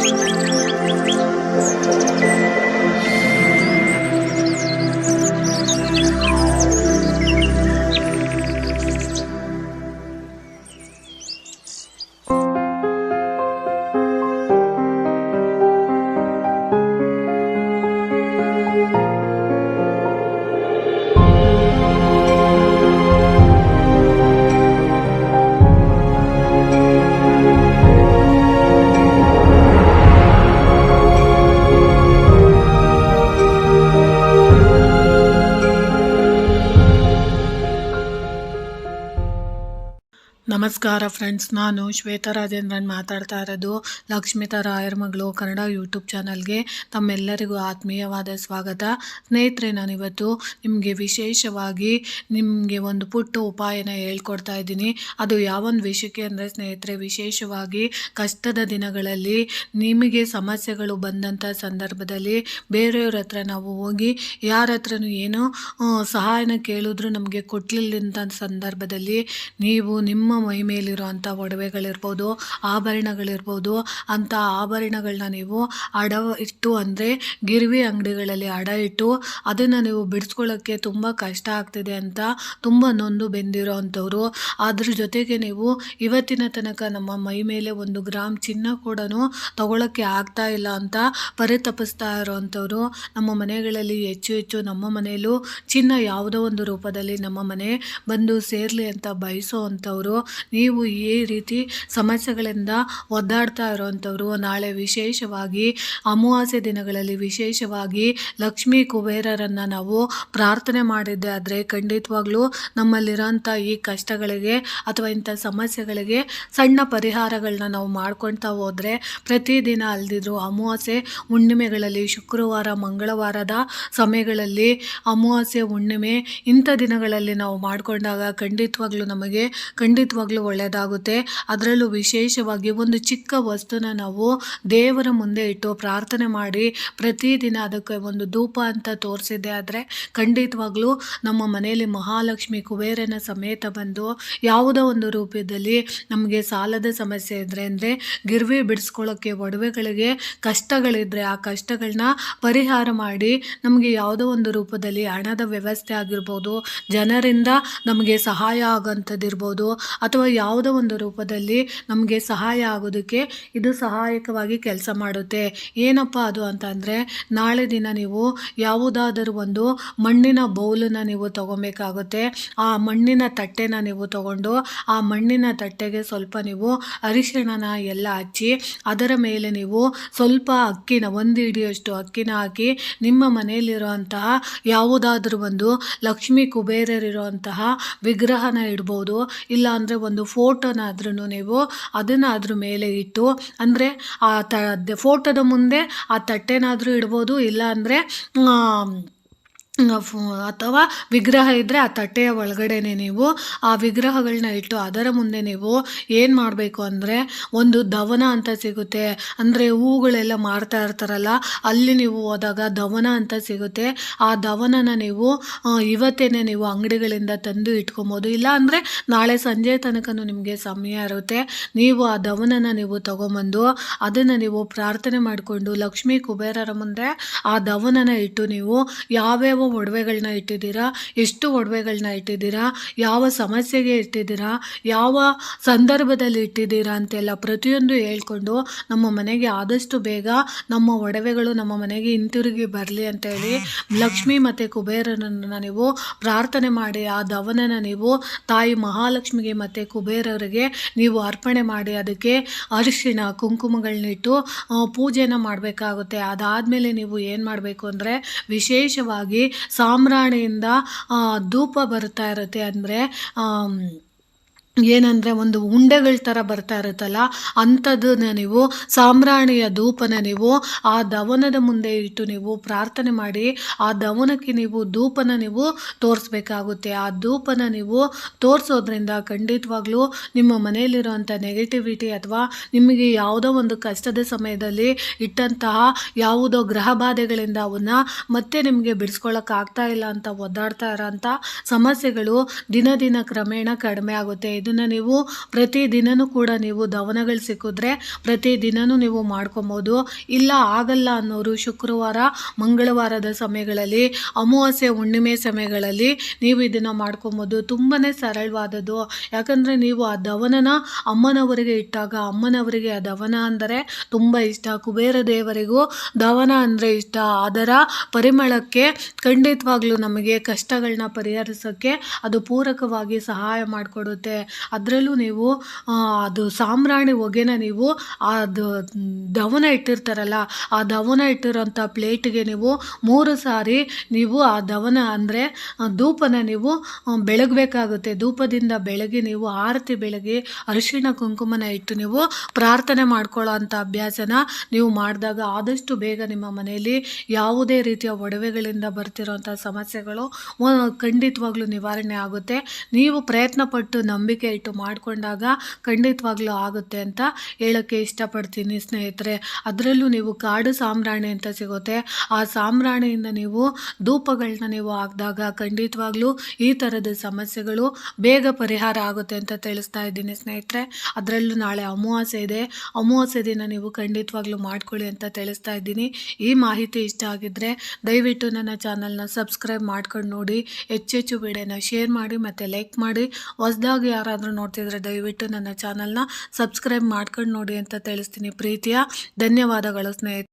Música ನಮಸ್ಕಾರ ಫ್ರೆಂಡ್ಸ್, ನಾನು ಶ್ವೇತಾ ರಾಜೇಂದ್ರನ್ ಮಾತಾಡ್ತಾ ಇರೋದು ಲಕ್ಷ್ಮಿತಾ ರಾಯರ್ ಮಗಳು ಕನ್ನಡ ಯೂಟ್ಯೂಬ್ ಚಾನಲ್ಗೆ. ತಮ್ಮೆಲ್ಲರಿಗೂ ಆತ್ಮೀಯವಾದ ಸ್ವಾಗತ. ಸ್ನೇಹಿತರೆ, ನಾನಿವತ್ತು ನಿಮಗೆ ವಿಶೇಷವಾಗಿ ನಿಮಗೆ ಒಂದು ಪುಟ್ಟ ಉಪಾಯನ ಹೇಳ್ಕೊಡ್ತಾ ಇದ್ದೀನಿ. ಅದು ಯಾವೊಂದು ವಿಷಯಕ್ಕೆ ಅಂದರೆ ಸ್ನೇಹಿತರೆ, ವಿಶೇಷವಾಗಿ ಕಷ್ಟದ ದಿನಗಳಲ್ಲಿ ನಿಮಗೆ ಸಮಸ್ಯೆಗಳು ಬಂದಂಥ ಸಂದರ್ಭದಲ್ಲಿ ಬೇರೆಯವ್ರ ಹತ್ರ ನಾವು ಹೋಗಿ ಯಾರ ಹತ್ರನೂ ಏನು ಸಹಾಯನ ಕೇಳಿದ್ರು ನಮಗೆ ಕೊಡಲಿಲ್ಲದಂಥ ಸಂದರ್ಭದಲ್ಲಿ ನೀವು ನಿಮ್ಮ ಮೈ ಒಡವೆಗಳಿರ್ಬೋದು, ಆಭರಣಗಳಿರ್ಬೋದು, ಅಂಥ ಆಭರಣಗಳನ್ನ ನೀವು ಅಡ ಇಟ್ಟು ಅಂದರೆ ಗಿರ್ವಿ ಅಂಗಡಿಗಳಲ್ಲಿ ಅಡ ಇಟ್ಟು ಅದನ್ನು ನೀವು ಬಿಡಿಸ್ಕೊಳ್ಳೋಕ್ಕೆ ತುಂಬ ಕಷ್ಟ ಆಗ್ತಿದೆ ಅಂತ ತುಂಬ ನೊಂದು ಬೆಂದಿರೋ ಅಂಥವ್ರು. ಅದ್ರ ಜೊತೆಗೆ ನೀವು ಇವತ್ತಿನ ತನಕ ನಮ್ಮ ಮೈ ಮೇಲೆ ಒಂದು ಗ್ರಾಮ್ ಚಿನ್ನ ಕೂಡ ತಗೊಳ್ಳೋಕ್ಕೆ ಆಗ್ತಾ ಇಲ್ಲ ಅಂತ ಪರಿತಪಿಸ್ತಾ ಇರೋವಂಥವ್ರು ನಮ್ಮ ಮನೆಗಳಲ್ಲಿ ಹೆಚ್ಚು ಹೆಚ್ಚು ನಮ್ಮ ಮನೆಯಲ್ಲೂ ಚಿನ್ನ ಯಾವುದೋ ಒಂದು ರೂಪದಲ್ಲಿ ನಮ್ಮ ಮನೆ ಬಂದು ಸೇರಲಿ ಅಂತ ಬಯಸೋ ಅಂಥವ್ರು. ನೀವು ಈ ರೀತಿ ಸಮಸ್ಯೆಗಳಿಂದ ಒದ್ದಾಡ್ತಾ ಇರೋವಂಥವ್ರು, ನಾಳೆ ವಿಶೇಷವಾಗಿ ಅಮಾವಾಸ್ಯೆ ದಿನಗಳಲ್ಲಿ ವಿಶೇಷವಾಗಿ ಲಕ್ಷ್ಮೀ ಕುಬೇರರನ್ನು ನಾವು ಪ್ರಾರ್ಥನೆ ಮಾಡಿದ್ದೆ ಆದರೆ ಖಂಡಿತವಾಗ್ಲೂ ನಮ್ಮಲ್ಲಿರೋಂಥ ಈ ಕಷ್ಟಗಳಿಗೆ ಅಥವಾ ಇಂಥ ಸಮಸ್ಯೆಗಳಿಗೆ ಸಣ್ಣ ಪರಿಹಾರಗಳನ್ನ ನಾವು ಮಾಡ್ಕೊಳ್ತಾ ಹೋದರೆ ಪ್ರತಿದಿನ ಅಲ್ದಿದ್ರು ಅಮಾವಾಸ್ಯೆ ಹುಣ್ಣಿಮೆಗಳಲ್ಲಿ, ಶುಕ್ರವಾರ, ಮಂಗಳವಾರದ ಸಮಯಗಳಲ್ಲಿ ಅಮಾವಾಸ್ಯೆ ಹುಣ್ಣಿಮೆ ಇಂಥ ದಿನಗಳಲ್ಲಿ ನಾವು ಮಾಡಿಕೊಂಡಾಗ ಖಂಡಿತವಾಗ್ಲೂ ನಮಗೆ ಖಂಡಿತವಾಗ್ಲೂ ಒಳ್ಳೆಯದಾಗುತ್ತೆ ಅದರಲ್ಲೂ ವಿಶೇಷವಾಗಿ ಒಂದು ಚಿಕ್ಕ ವಸ್ತುನ ನಾವು ದೇವರ ಮುಂದೆ ಇಟ್ಟು ಪ್ರಾರ್ಥನೆ ಮಾಡಿ ಪ್ರತಿದಿನ ಅದಕ್ಕೆ ಒಂದು ಧೂಪ ಅಂತ ತೋರಿಸಿದ್ದೆ. ಆದರೆ ಖಂಡಿತವಾಗ್ಲೂ ನಮ್ಮ ಮನೆಯಲ್ಲಿ ಮಹಾಲಕ್ಷ್ಮಿ ಕುಬೇರನ ಸಮೇತ ಬಂದು ಯಾವುದೋ ಒಂದು ರೂಪದಲ್ಲಿ ನಮಗೆ ಸಾಲದ ಸಮಸ್ಯೆ ಇದ್ದರೆ ಅಂದರೆ ಗಿರ್ವಿ ಬಿಡಿಸ್ಕೊಳ್ಳೋಕ್ಕೆ ಒಡವೆಗಳಿಗೆ ಕಷ್ಟಗಳಿದ್ದರೆ ಆ ಕಷ್ಟಗಳನ್ನ ಪರಿಹಾರ ಮಾಡಿ ನಮಗೆ ಯಾವುದೋ ಒಂದು ರೂಪದಲ್ಲಿ ಹಣದ ವ್ಯವಸ್ಥೆ ಆಗಿರ್ಬೋದು, ಜನರಿಂದ ನಮಗೆ ಸಹಾಯ ಆಗೋಂಥದ್ದು ಇರ್ಬೋದು ಅಥವಾ ಯಾವುದೋ ಒಂದು ರೂಪದಲ್ಲಿ ನಮಗೆ ಸಹಾಯ ಆಗೋದಕ್ಕೆ ಇದು ಸಹಾಯಕವಾಗಿ ಕೆಲಸ ಮಾಡುತ್ತೆ. ಏನಪ್ಪ ಅದು ಅಂತಂದರೆ ನಾಳೆ ದಿನ ನೀವು ಯಾವುದಾದರೂ ಒಂದು ಮಣ್ಣಿನ ಬೌಲನ್ನು ನೀವು ತಗೊಬೇಕಾಗುತ್ತೆ. ಆ ಮಣ್ಣಿನ ತಟ್ಟೆನ ನೀವು ತಗೊಂಡು ಆ ಮಣ್ಣಿನ ತಟ್ಟೆಗೆ ಸ್ವಲ್ಪ ನೀವು ಅರಿಶಿಣನ ಎಲ್ಲ ಹಚ್ಚಿ, ಅದರ ಮೇಲೆ ನೀವು ಸ್ವಲ್ಪ ಅಕ್ಕಿನ, ಒಂದು ಹಿಡಿಯಷ್ಟು ಅಕ್ಕಿನ ಹಾಕಿ, ನಿಮ್ಮ ಮನೆಯಲ್ಲಿರುವಂತಹ ಯಾವುದಾದ್ರೂ ಒಂದು ಲಕ್ಷ್ಮೀ ಕುಬೇರರಿರುವಂತಹ ವಿಗ್ರಹನ ಇಡ್ಬೋದು. ಇಲ್ಲ ಅಂದರೆ ಒಂದು ಫೋಟೋನಾದ್ರೂ ನೀವು ಅದನ್ನು ಅದ್ರ ಮೇಲೆ ಇಟ್ಟು, ಅಂದರೆ ಆ ತ ಫೋಟೋದ ಮುಂದೆ ಆ ತಟ್ಟೆನಾದರೂ ಇಡ್ಬೋದು, ಇಲ್ಲ ಅಂದರೆ ಅಥವಾ ವಿಗ್ರಹ ಇದ್ದರೆ ಆ ತಟ್ಟೆಯ ಒಳಗಡೆನೆ ನೀವು, ಆ ವಿಗ್ರಹಗಳನ್ನ ಇಟ್ಟು ಅದರ ಮುಂದೆ ನೀವು ಏನು ಮಾಡಬೇಕು ಅಂದರೆ, ಒಂದು ದವನ ಅಂತ ಸಿಗುತ್ತೆ. ಅಂದರೆ ಹೂಗಳೆಲ್ಲ ಮಾರ್ತಾ ಇರ್ತಾರಲ್ಲ, ಅಲ್ಲಿ ನೀವು ಹೋದಾಗ ದವನ ಅಂತ ಸಿಗುತ್ತೆ. ಆ ದವನನ ನೀವು ಇವತ್ತೇನೆ ನೀವು ಅಂಗಡಿಗಳಿಂದ ತಂದು ಇಟ್ಕೊಬೋದು. ಇಲ್ಲ ಅಂದರೆ ನಾಳೆ ಸಂಜೆ ತನಕನೂ ನಿಮಗೆ ಸಮಯ ಇರುತ್ತೆ. ನೀವು ಆ ದವನನ ನೀವು ತಗೊಂಬಂದು, ಅದನ್ನು ನೀವು ಪ್ರಾರ್ಥನೆ ಮಾಡಿಕೊಂಡು ಲಕ್ಷ್ಮೀ ಕುಬೇರರ ಮುಂದೆ ಆ ದವನನ ಇಟ್ಟು ನೀವು ಯಾವ್ಯಾವ ಒಡವೆಗಳನ್ನ ಇಟ್ಟಿದ್ದೀರಾ? ಎಷ್ಟು ಒಡವೆಗಳನ್ನ ಇಟ್ಟಿದ್ದೀರಾ? ಯಾವ ಸಮಸ್ಯೆಗೆ ಇಟ್ಟಿದ್ದೀರಾ? ಯಾವ ಸಂದರ್ಭದಲ್ಲಿ ಇಟ್ಟಿದ್ದೀರಾ ಅಂತೆಲ್ಲ ಪ್ರತಿಯೊಂದು ಹೇಳ್ಕೊಂಡು ನಮ್ಮ ಮನೆಗೆ ಆದಷ್ಟು ಬೇಗ ನಮ್ಮ ಒಡವೆಗಳು ನಮ್ಮ ಮನೆಗೆ ಹಿಂತಿರುಗಿ ಬರಲಿ ಅಂತೇಳಿ ಲಕ್ಷ್ಮಿ ಮತ್ತು ಕುಬೇರನನ್ನು ನೀವು ಪ್ರಾರ್ಥನೆ ಮಾಡಿ, ಆ ದವನನ ನೀವು ತಾಯಿ ಮಹಾಲಕ್ಷ್ಮಿಗೆ ಮತ್ತು ಕುಬೇರರಿಗೆ ನೀವು ಅರ್ಪಣೆ ಮಾಡಿ, ಅದಕ್ಕೆ ಅರಿಶಿಣ ಕುಂಕುಮಗಳನ್ನಿಟ್ಟು ಪೂಜೆನ ಮಾಡಬೇಕಾಗುತ್ತೆ. ಅದಾದಮೇಲೆ ನೀವು ಏನು ಮಾಡಬೇಕು ಅಂದರೆ ವಿಶೇಷವಾಗಿ ಸಾಂಬ್ರಾಣಿಯಿಂದ ಧೂಪ ಬರ್ತಾ ಇರುತ್ತೆ ಅಂದರೆ ಏನಂದರೆ ಒಂದು ಉಂಡೆಗಳ ಥರ ಬರ್ತಾ ಇರುತ್ತಲ್ಲ ಅಂಥದ್ದನ್ನ ನೀವು ಸಾಮ್ರಾಣಿಯ ಧೂಪನ ನೀವು ಆ ದವನದ ಮುಂದೆ ಇಟ್ಟು ನೀವು ಪ್ರಾರ್ಥನೆ ಮಾಡಿ, ಆ ದವನಕ್ಕೆ ನೀವು ಧೂಪನ ನೀವು ತೋರಿಸ್ಬೇಕಾಗುತ್ತೆ. ಆ ಧೂಪನ ನೀವು ತೋರಿಸೋದ್ರಿಂದ ಖಂಡಿತವಾಗ್ಲೂ ನಿಮ್ಮ ಮನೆಯಲ್ಲಿರುವಂಥ ನೆಗೆಟಿವಿಟಿ ಅಥವಾ ನಿಮಗೆ ಯಾವುದೋ ಒಂದು ಕಷ್ಟದ ಸಮಯದಲ್ಲಿ ಇಟ್ಟಂತಹ ಯಾವುದೋ ಗ್ರಹ ಬಾಧೆಗಳಿಂದ ಅವನ್ನ ಮತ್ತೆ ನಿಮಗೆ ಬಿಡಿಸ್ಕೊಳ್ಳೋಕ್ಕಾಗ್ತಾ ಇಲ್ಲ ಅಂತ ಒದ್ದಾಡ್ತಾ ಇರೋಂಥ ಸಮಸ್ಯೆಗಳು ದಿನ ದಿನ ಕ್ರಮೇಣ ಕಡಿಮೆ ಆಗುತ್ತೆ. ಇದು ಇದನ್ನು ನೀವು ಪ್ರತಿದಿನವೂ ಕೂಡ ನೀವು ದವನಗಳು ಸಿಕ್ಕಿದ್ರೆ ಪ್ರತಿದಿನವೂ ನೀವು ಮಾಡ್ಕೊಬೋದು. ಇಲ್ಲ ಆಗಲ್ಲ ಅನ್ನೋರು ಶುಕ್ರವಾರ, ಮಂಗಳವಾರದ ಸಮಯಗಳಲ್ಲಿ, ಅಮಾವಾಸ್ಯೆ, ಹುಣ್ಣಿಮೆ ಸಮಯಗಳಲ್ಲಿ ನೀವು ಇದನ್ನು ಮಾಡ್ಕೊಬೋದು. ತುಂಬಾ ಸರಳವಾದದ್ದು. ಯಾಕಂದರೆ ನೀವು ಆ ದವನನ ಅಮ್ಮನವರಿಗೆ ಇಟ್ಟಾಗ, ಅಮ್ಮನವರಿಗೆ ಆ ದವನ ಅಂದರೆ ತುಂಬ ಇಷ್ಟ. ಕುಬೇರ ದೇವರಿಗೂ ದವನ ಅಂದರೆ ಇಷ್ಟ. ಅದರ ಪರಿಮಳಕ್ಕೆ ಖಂಡಿತವಾಗ್ಲೂ ನಮಗೆ ಕಷ್ಟಗಳನ್ನ ಪರಿಹರಿಸೋಕ್ಕೆ ಅದು ಪೂರಕವಾಗಿ ಸಹಾಯ ಮಾಡಿಕೊಡುತ್ತೆ. ಅದರಲ್ಲೂ ನೀವು ಅದು ಸಾಂಬ್ರಾಣಿ ಹೊಗೆನ ನೀವು ಅದು ದವನ ಇಟ್ಟಿರ್ತಾರಲ್ಲ, ಆ ದವನ ಇಟ್ಟಿರೋಂಥ ಪ್ಲೇಟಿಗೆ ನೀವು ಮೂರು ಸಾರಿ ನೀವು ಆ ದವನ ಅಂದರೆ ಧೂಪನ ನೀವು ಬೆಳಗಬೇಕಾಗುತ್ತೆ. ಧೂಪದಿಂದ ಬೆಳಗ್ಗೆ ನೀವು ಆರತಿ ಬೆಳಗ್ಗೆ ಅರಿಶಿಣ ಕುಂಕುಮನ ಇಟ್ಟು ನೀವು ಪ್ರಾರ್ಥನೆ ಮಾಡ್ಕೊಳ್ಳೋ ಅಭ್ಯಾಸನ ನೀವು ಮಾಡಿದಾಗ ಆದಷ್ಟು ಬೇಗ ನಿಮ್ಮ ಮನೆಯಲ್ಲಿ ಯಾವುದೇ ರೀತಿಯ ಒಡವೆಗಳಿಂದ ಬರ್ತಿರೋಂಥ ಸಮಸ್ಯೆಗಳು ಖಂಡಿತವಾಗ್ಲೂ ನಿವಾರಣೆ ಆಗುತ್ತೆ. ನೀವು ಪ್ರಯತ್ನ ಪಟ್ಟು ನಂಬಿಕೆ ಇಟ್ಟು ಮಾಡಿಕೊಂಡಾಗ ಖಂಡಿತವಾಗ್ಲೂ ಆಗುತ್ತೆ ಅಂತ ಹೇಳೋಕ್ಕೆ ಇಷ್ಟಪಡ್ತೀನಿ ಸ್ನೇಹಿತರೆ. ಅದರಲ್ಲೂ ನೀವು ಕಾಡು ಸಾಂಬ್ರಾಣಿ ಅಂತ ಸಿಗುತ್ತೆ. ಆ ಸಾಂಬ್ರಾಣಿಯಿಂದ ನೀವು ಧೂಪಗಳನ್ನ ನೀವು ಹಾಕಿದಾಗ ಖಂಡಿತವಾಗ್ಲೂ ಈ ಥರದ ಸಮಸ್ಯೆಗಳು ಬೇಗ ಪರಿಹಾರ ಆಗುತ್ತೆ ಅಂತ ತಿಳಿಸ್ತಾ ಇದ್ದೀನಿ ಸ್ನೇಹಿತರೆ. ಅದರಲ್ಲೂ ನಾಳೆ ಅಮಾವಾಸ್ಯೆ ಇದೆ. ಅಮಾವಾಸ್ಯೆ ದಿನ ನೀವು ಖಂಡಿತವಾಗ್ಲೂ ಮಾಡ್ಕೊಳ್ಳಿ ಅಂತ ತಿಳಿಸ್ತಾ ಇದ್ದೀನಿ. ಈ ಮಾಹಿತಿ ಇಷ್ಟ ಆಗಿದ್ದರೆ ದಯವಿಟ್ಟು ನನ್ನ ಚಾನಲ್ನ ಸಬ್ಸ್ಕ್ರೈಬ್ ಮಾಡ್ಕೊಂಡು ನೋಡಿ. ಹೆಚ್ಚೆಚ್ಚು ವಿಡಿಯೋನ ಶೇರ್ ಮಾಡಿ ಮತ್ತು ಲೈಕ್ ಮಾಡಿ. ಹೊಸ್ದಾಗಿ ಯಾರಾದರೂ ನೋಡ್ತಿದ್ರೆ ದಯವಿಟ್ಟು ನನ್ನ ಚಾನಲ್ನ ಸಬ್ಸ್ಕ್ರೈಬ್ ಮಾಡ್ಕೊಂಡು ನೋಡಿ ಅಂತ ತಿಳಿಸ್ತೀನಿ ಪ್ರೀತಿಯ. ಧನ್ಯವಾದಗಳು ಸ್ನೇಹಿತರೆ.